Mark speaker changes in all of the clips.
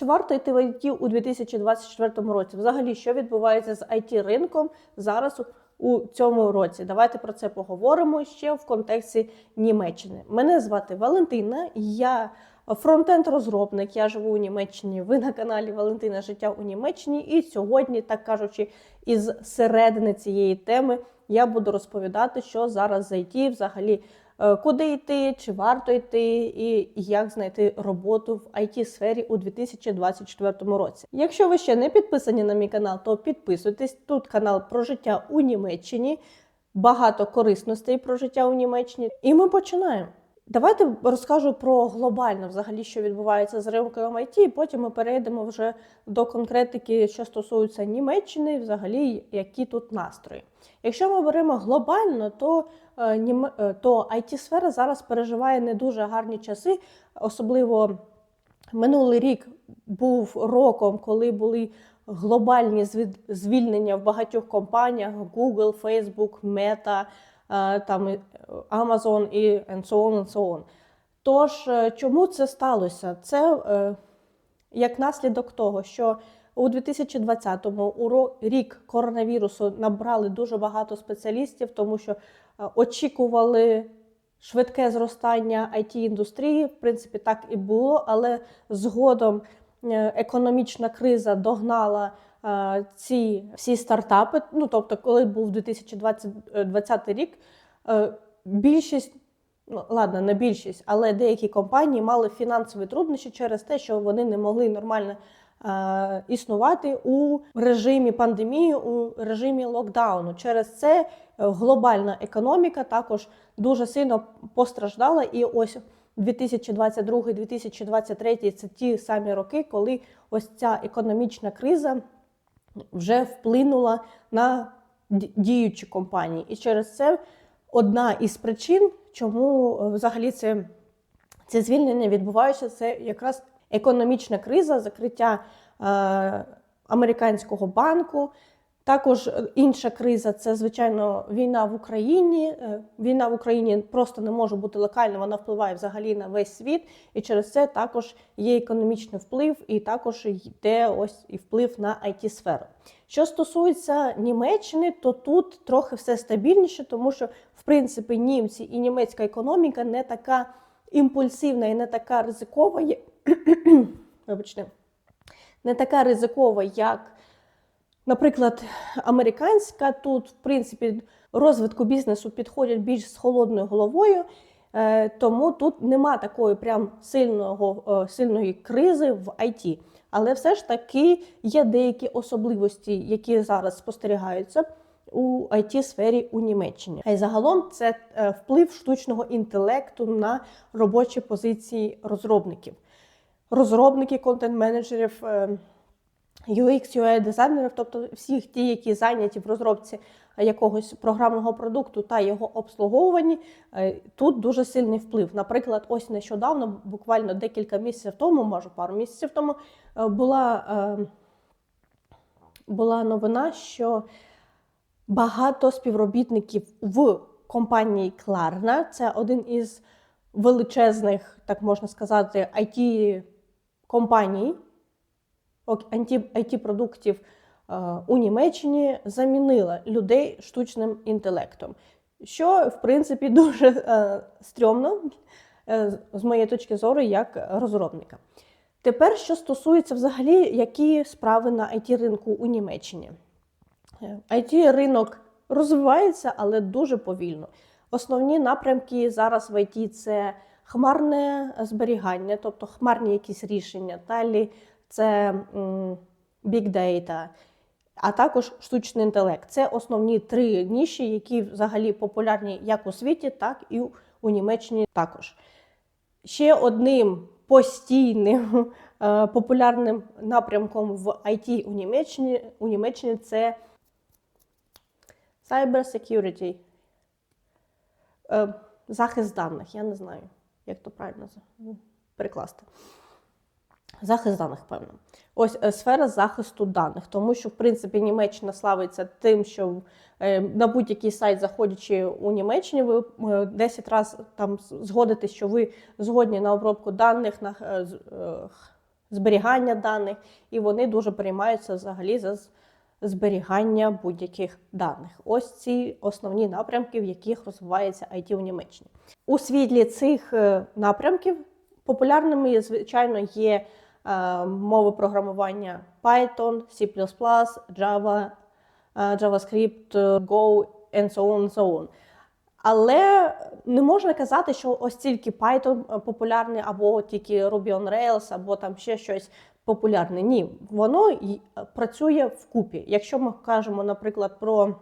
Speaker 1: Чи варто йти в IT у 2024 році? Взагалі, що відбувається з IT ринком зараз у цьому році? Давайте про це поговоримо ще в контексті Німеччини. Мене звати Валентина. Я фронтенд-розробник. Я живу у Німеччині. Ви на каналі Валентина Життя у Німеччині. І сьогодні, так кажучи, із середини цієї теми я буду розповідати, що зараз з IT взагалі. Е, Куди йти, чи варто йти, і як знайти роботу в it сфері у 2024 році. Якщо ви ще не підписані на мій канал, то підписуйтесь. Тут канал про життя у Німеччині, багато корисностей про життя у Німеччині. І ми починаємо. Давайте розкажу про глобально взагалі, що відбувається з ринком IT, і потім ми перейдемо вже до конкретики, що стосується Німеччини, взагалі які тут настрої. Якщо ми беремо глобально, то, е, е, то IT-сфера зараз переживає не дуже гарні часи, особливо минулий рік був роком, коли були глобальні звільнення в багатьох компаніях: Google, Facebook, Meta, там е, Amazon і and so on, and so on. Тож, е, чому це сталося? Це е, як наслідок того, що у 2020-му у рік коронавірусу набрали дуже багато спеціалістів, тому що е, очікували швидке зростання it індустрії. В принципі, так і було, але згодом е, економічна криза догнала е, ці всі стартапи. Ну тобто, коли був 2020 рік, е, більшість. Ну, ладно, не більшість, але деякі компанії мали фінансові труднощі через те, що вони не могли нормально е, існувати у режимі пандемії, у режимі локдауну. Через це е, глобальна економіка також дуже сильно постраждала. І ось 2022-2023 це ті самі роки, коли ось ця економічна криза вже вплинула на діючі компанії. І через це одна із причин, чому е, взагалі це, це звільнення відбувається, це якраз економічна криза, закриття е, американського банку. Також е, інша криза це, звичайно, війна в Україні. Е, Війна в Україні просто не може бути локальна, вона впливає взагалі на весь світ, і через це також є економічний вплив, і також йде ось і вплив на it сферу Що стосується Німеччини, то тут трохи все стабільніше, тому що в принципі німці і німецька економіка не така імпульсивна і не така ризикова, вибачте, не така ризикова, як Наприклад, американська тут, в принципі, розвитку бізнесу підходять більш з холодною головою, е, тому тут нема такої прям сильного, е, сильної кризи в IT. Але все ж таки є деякі особливості, які зараз спостерігаються у it сфері у Німеччині. А й загалом це е, вплив штучного інтелекту на робочі позиції розробників. Розробники, контент-менеджерів. UX, UI дизайнерів, тобто всіх ті, які зайняті в розробці якогось програмного продукту та його обслуговуванні, е, тут дуже сильний вплив. Наприклад, ось нещодавно, буквально декілька місяців тому, може пару місяців тому, е, була, е, була новина, що багато співробітників в компанії Klarna, це один із величезних, так можна сказати, it компаній it продуктів е, у Німеччині замінила людей штучним інтелектом, що в принципі дуже е, стрьомно е, з моєї точки зору, як розробника. Тепер, що стосується взагалі, які справи на it ринку у Німеччині. it ринок розвивається, але дуже повільно. Основні напрямки зараз в IT – це хмарне зберігання, тобто хмарні якісь рішення. Далі це big data, а також штучний інтелект. Це основні три ніші, які взагалі популярні як у світі, так і у Німеччині також. Ще одним постійним е, популярним напрямком в IT у Німеччині, у Німеччині це cyber security. Е, Захист даних, я не знаю, як то правильно перекласти. Захист даних, певно. Ось е, сфера захисту даних, тому що в принципі Німеччина славиться тим, що е, на будь-який сайт, заходячи у Німеччині, ви е, 10 разів там згодитесь, що ви згодні на обробку даних, на е, е, зберігання даних, і вони дуже переймаються взагалі за зберігання будь-яких даних. Ось ці основні напрямки, в яких розвивається IT у Німеччині. У світлі цих е, напрямків популярними, звичайно, є е, мови програмування Python, C++, Java, е, JavaScript, е, Go and so on, so on. Але не можна казати, що ось тільки Python е, популярний, або тільки Ruby on Rails, або там ще щось популярне. Ні, воно й- е, працює вкупі. Якщо ми кажемо, наприклад, про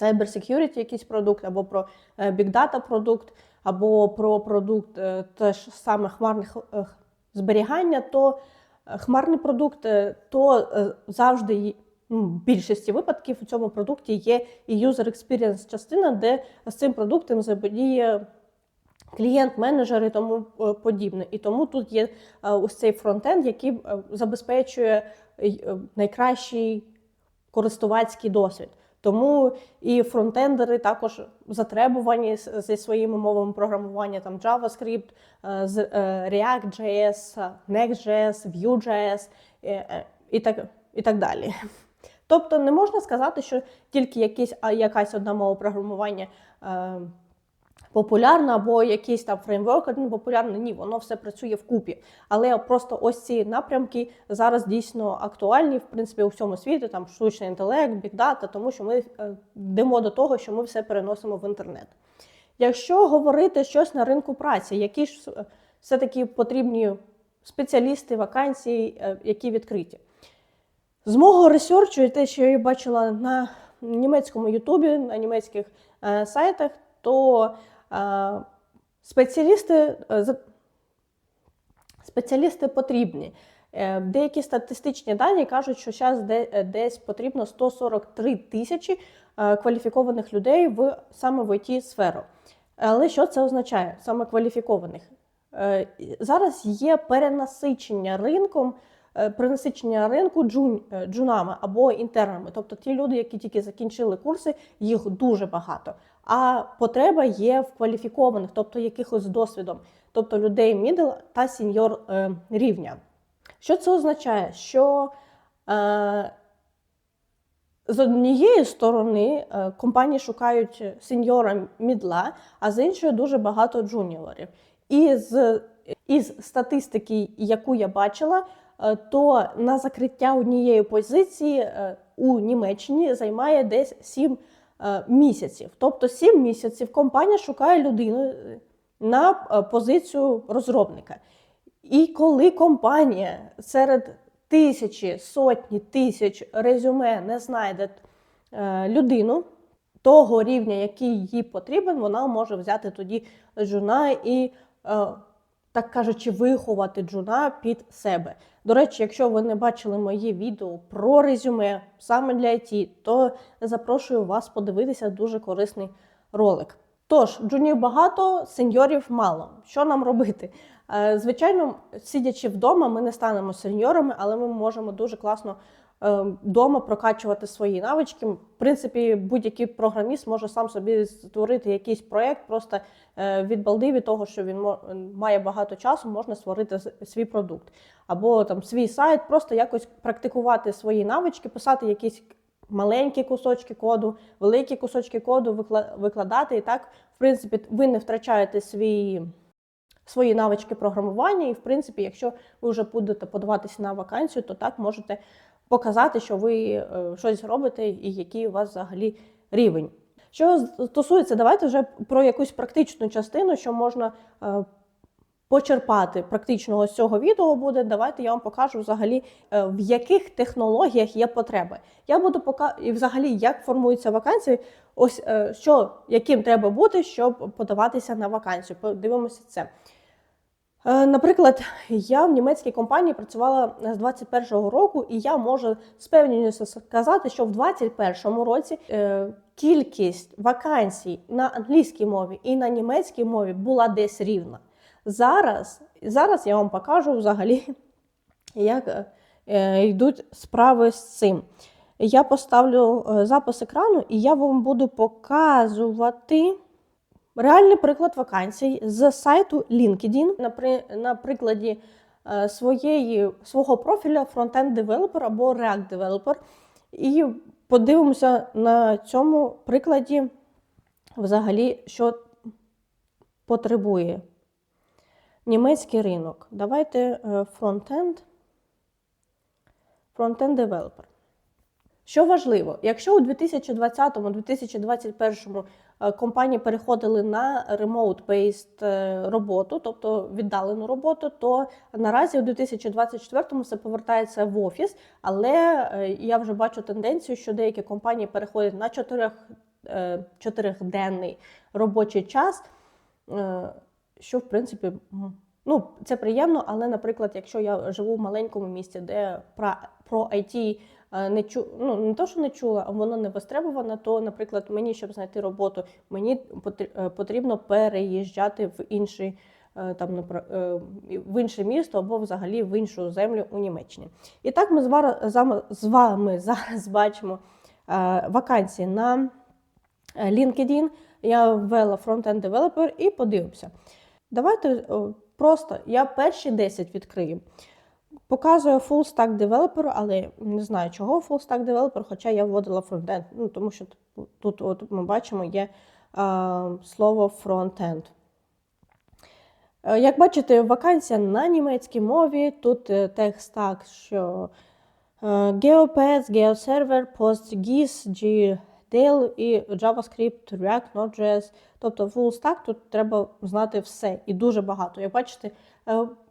Speaker 1: Cyber Security якийсь продукт, або про е, Big Data продукт, або про продукт е, теж саме хмарних е, зберігання, то е, хмарний продукт, е, то е, завжди ну, в більшості випадків у цьому продукті є і user experience частина, де з цим продуктом взаємодіє клієнт, менеджер і тому подібне. І тому тут є ось цей фронтенд, який забезпечує найкращий користувацький досвід. Тому і фронтендери також затребувані зі своїми мовами програмування, там JavaScript, е, е, React.js, Next.js, Vue.js е, і так, і так далі. Тобто не можна сказати, що тільки якісь, якась одна мова програмування популярна, або якийсь там фреймворк один популярний. Ні, воно все працює вкупі. Але просто ось ці напрямки зараз дійсно актуальні, в принципі, у всьому світі, там штучний інтелект, бікдата, тому що ми е, йдемо до того, що ми все переносимо в інтернет. Якщо говорити щось на ринку праці, які ж е, все-таки потрібні спеціалісти, вакансії, е, які відкриті. З мого ресерчу, і те, що я бачила на німецькому Ютубі, на німецьких сайтах, то спеціалісти, е, спеціалісти потрібні. Е, Деякі статистичні дані кажуть, що зараз десь потрібно 143 тисячі е, кваліфікованих людей в саме в it сферу. Але що це означає? Саме кваліфікованих? Е, Зараз є перенасичення ринком, е, перенасичення ринку джун, е, джунами або інтернами. Тобто ті люди, які тільки закінчили курси, їх дуже багато. А потреба є в кваліфікованих, тобто якихось досвідом, тобто людей мідл та сіньор е, рівня. Що це означає? Що е, з однієї сторони е, компанії шукають сеньора мідла, а з іншої дуже багато джуніорів. І з із статистики, яку я бачила, е, то на закриття однієї позиції у Німеччині займає десь 7 е, місяців. Тобто 7 місяців компанія шукає людину е, на е, позицію розробника. І коли компанія серед тисячі, сотні тисяч резюме не знайде е, людину того рівня, який їй потрібен, вона може взяти тоді джуна і, е, так кажучи, виховати джуна під себе. До речі, якщо ви не бачили моє відео про резюме саме для IT, то запрошую вас подивитися дуже корисний ролик. Тож, джунів багато, сеньорів мало. Що нам робити? Е, Звичайно, сидячи вдома, ми не станемо сеньорами, але ми можемо дуже класно вдома прокачувати свої навички. В принципі, будь-який програміст може сам собі створити якийсь проєкт, просто е, від балди від того, що він має багато часу, можна створити свій продукт. Або там свій сайт, просто якось практикувати свої навички, писати якісь маленькі кусочки коду, великі кусочки коду викла- викладати. І так, в принципі, ви не втрачаєте свій свої навички програмування. І, в принципі, якщо ви вже будете подаватися на вакансію, то так можете показати, що ви е, щось робите і який у вас взагалі рівень. Що стосується, давайте вже про якусь практичну частину, що можна е, почерпати практичного з цього відео буде. Давайте я вам покажу взагалі, е, в яких технологіях є потреби. Я буду пока і взагалі як формуються вакансії, ось що яким треба бути, щоб подаватися на вакансію. Подивимося це. Е, Наприклад, я в німецькій компанії працювала з 21-го року, і я можу з певністю сказати, що в 21-му році е, кількість вакансій на англійській мові і на німецькій мові була десь рівна. Зараз, зараз я вам покажу взагалі, як е, йдуть справи з цим. Я поставлю запис екрану, і я вам буду показувати. Реальний приклад вакансій з сайту LinkedIn на, при, на прикладі е, своєї, свого профіля фронтенд девелопер або React девелопер. І подивимося на цьому прикладі, взагалі, що потребує німецький ринок. Давайте е, фронтенд. Фронтенд девелопер. Що важливо, якщо у 2020-2021 е, компанії переходили на remote-based е, роботу, тобто віддалену роботу, то наразі у 2024 все повертається в офіс. Але е, я вже бачу тенденцію, що деякі компанії переходять на 4 чотириденний робочий час, що в принципі. Ну, це приємно, але, наприклад, якщо я живу в маленькому місті, де про, IT не чу, ну не то, що не чула, а воно не востребовано, то, наприклад, мені, щоб знайти роботу, мені е, потрібно переїжджати в інший. е, Там е, в інше місто або взагалі в іншу землю у Німеччині. І так ми з вами зараз бачимо е, вакансії на е, LinkedIn. Я ввела фронтенд девелопер і подивимося. Давайте просто я перші 10 відкрию. Показує full stack developer, але не знаю, чого full stack developer, хоча я вводила фронтенд. Ну, тому що тут, от ми бачимо є е, слово фронтенд. Е, Як бачите, вакансія на німецькій мові. Тут е, текст так, що GeoPads, GeoServer, PostGIS, GDale і JavaScript, React, Node.js. Тобто full stack тут треба знати все і дуже багато. Як бачите,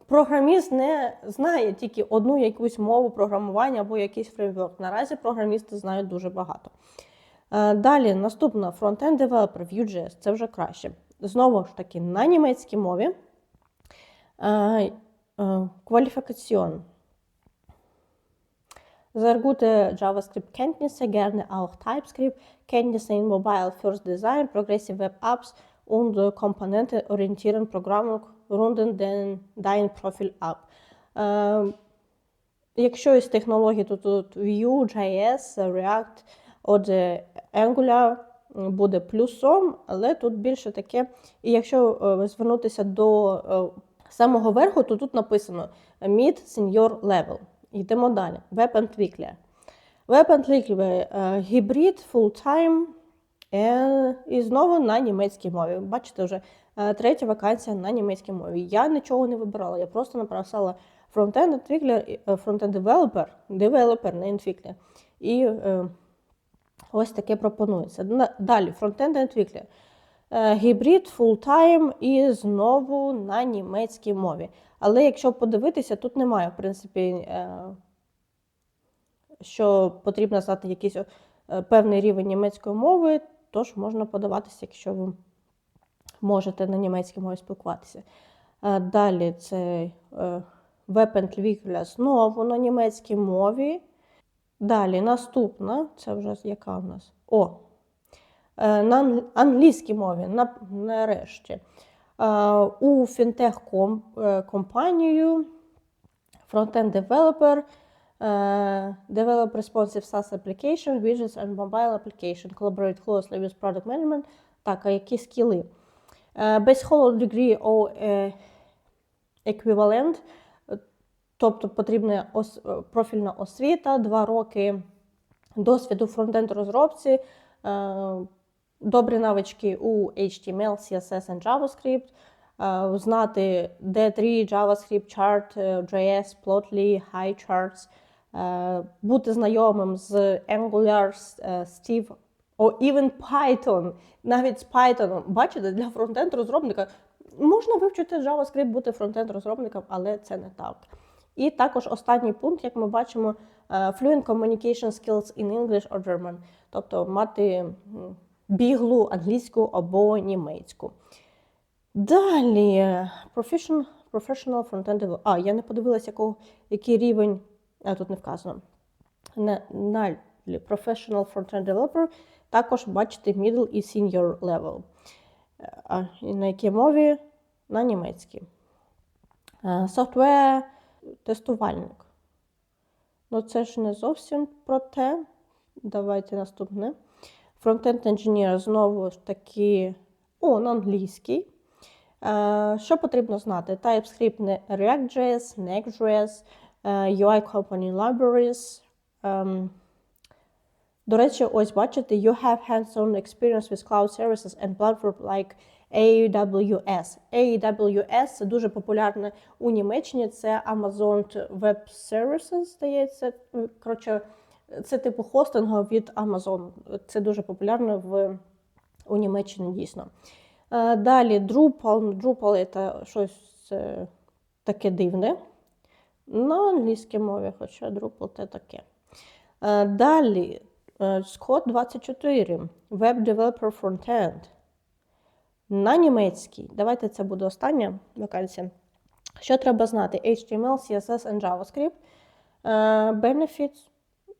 Speaker 1: програміст не знає тільки одну якусь мову програмування або якийсь фреймворк. Наразі програмісти знають дуже багато. Е, Далі наступна frontend developer Vue.js, це вже краще. Знову ж таки, на німецькій мові. Äh, äh, Sehr gute JavaScript-Kenntnisse, gerne auch TypeScript, Kenntnisse in Mobile First Design, Progressive Web Apps und äh, komponentenorientierten Programmierung runden den, dein Profil ab. Äh, якщо із технологій, то тут Vue, JS, React, отже, Angular буде плюсом, але тут більше таке. І якщо е, звернутися до е, самого верху, то тут написано Mid Senior Level. Йдемо далі. Web and Weekly. Web and Weekly е, гібрид, full-time е, і знову на німецькій мові. Бачите, вже е, третя вакансія на німецькій мові. Я нічого не вибирала, я просто написала Frontend Entwickler, е, Frontend Developer, Developer на І е, ось таке пропонується. Далі, Entwickler. Е, Гібрид, фултайм і знову на німецькій мові. Але якщо подивитися, тут немає, в принципі, е, що потрібно знати якийсь е, певний рівень німецької мови, тож можна подаватися, якщо ви можете на німецькій мові спілкуватися. Е, Далі це Web знову на німецькій мові. Далі наступна, це вже яка у нас? О, е, на англійській мові, нарешті. Е, У фінтех ком- компанію Frontend Е, Develop Responsive SaaS Application, Widgets and Mobile Application, Collaborate closely with Product Management. Так, а які скіли? Е, Bachelor degree or е, equivalent, е, тобто потрібна ос, е, профільна освіта, два роки досвіду фронтенд розробці, е, добрі навички у HTML, CSS and JavaScript, е, знати D3, JavaScript, Chart, е, JS, Plotly, HighCharts, е, бути знайомим з Angular, е, Steve, or even Python, навіть з Python. Бачите, для фронтенд розробника можна вивчити JavaScript, бути фронтенд розробником, але це не так. І також останній пункт, як ми бачимо, е, fluent communication skills in English or German, тобто мати біглу англійську або німецьку. Далі professional, frontend. А, я не подивилася, який рівень, а тут не вказано. На, professional frontend developer також бачите middle і senior level. Е, А на якій мові? На німецькій. Е, Software тестувальник. Ну, це ж не зовсім про те. Давайте наступне. Frontend Engineer знову ж таки о, на англійській. Е, Що потрібно знати? TypeScript React.js, Next.js, е, UI Company Libraries. ем, До речі, ось бачите, you have hands-on experience with cloud services and platform like AWS. AWS це дуже популярне у Німеччині. Це Amazon Web Services, здається. Коротше, це типу хостингу від Amazon. Це дуже популярно в, у Німеччині дійсно. Е, Далі Drupal. Drupal це щось е, таке дивне. На англійській мові, хоча Drupal це таке. Е, Далі е, Scott 24. Web Developer Frontend. На німецькій. Давайте це буде остання вакансія. Що треба знати? HTML, CSS and JavaScript. Е, Benefits.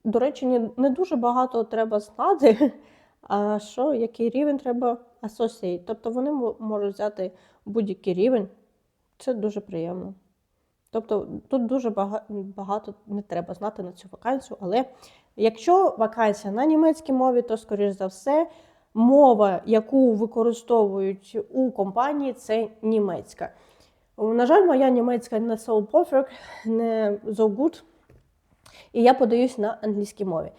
Speaker 1: До речі, не, дуже багато треба знати. А що, який рівень треба Associate. Тобто вони можуть взяти будь-який рівень. Це дуже приємно. Тобто тут дуже багато не треба знати на цю вакансію, але якщо вакансія на німецькій мові, то, скоріш за все, мова, яку використовують у компанії, це німецька. На жаль, моя німецька не so perfect, не so good, і я подаюсь на англійській мові.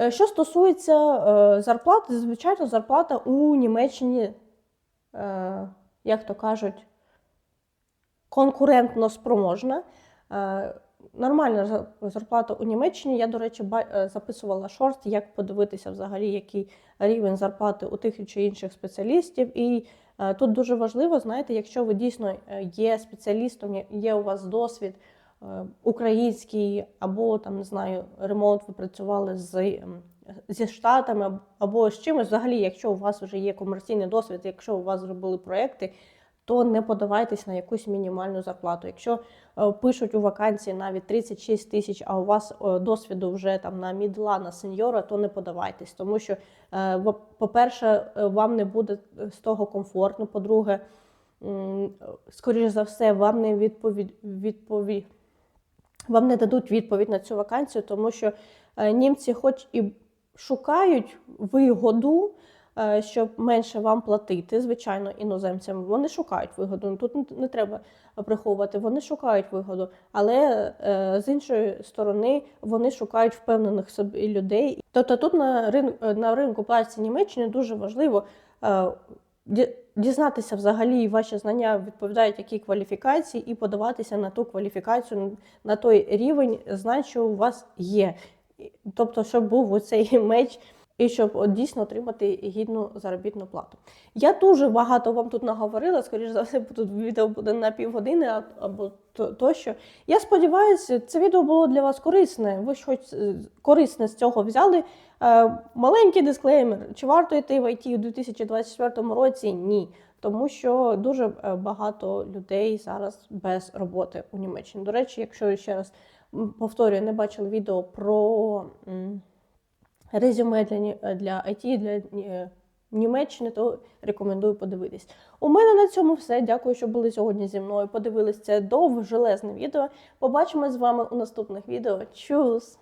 Speaker 1: Е, Що стосується е, зарплати, звичайно, зарплата у Німеччині, е, як то кажуть, конкурентно спроможна. Е, Нормальна зарплата у Німеччині. Я, до речі, е, записувала шорт, як подивитися взагалі, який рівень зарплати у тих чи інших спеціалістів. І е, тут дуже важливо, знаєте, якщо ви дійсно є спеціалістом, є- у вас досвід український, або там не знаю, ремонт ви працювали з, зі штатами, або з чимось. Взагалі, якщо у вас вже є комерційний досвід, якщо у вас зробили проекти, то не подавайтесь на якусь мінімальну зарплату. Якщо е, пишуть у вакансії навіть 36 тисяч, а у вас е, досвіду вже там на мідла, на сеньора, то не подавайтесь, тому що, е, по-перше, вам не буде з того комфортно. По-друге, м, скоріш за все, вам не відповідь відповідь. Вам не дадуть відповідь на цю вакансію, тому що німці, хоч і шукають вигоду, щоб менше вам платити, звичайно, іноземцям. Вони шукають вигоду. Тут не- треба приховувати, вони шукають вигоду. Але е, з іншої сторони вони шукають впевнених собі людей. Тобто тут на ринку, на ринку праці Німеччини дуже важливо. е, Дізнатися взагалі ваші знання відповідають якій кваліфікації, і подаватися на ту кваліфікацію, на той рівень знань, що у вас є. Тобто, щоб був оцей меч, і щоб дійсно отримати гідну заробітну плату. Я дуже багато вам тут наговорила, скоріш за все, тут відео буде на півгодини або тощо. Я сподіваюся, це відео було для вас корисне. Ви щось е, корисне з цього взяли. Е, Маленький дисклеймер: чи варто йти в IT у 2024 році? Ні. Тому що дуже е, багато людей зараз без роботи у Німеччині. До речі, якщо ще раз повторюю, не бачили відео про резюме для, для IT, для е, Німеччини, то рекомендую подивитись. У мене на цьому все. Дякую, що були сьогодні зі мною. Подивились це довжелезне відео. Побачимось з вами у наступних відео. Чус!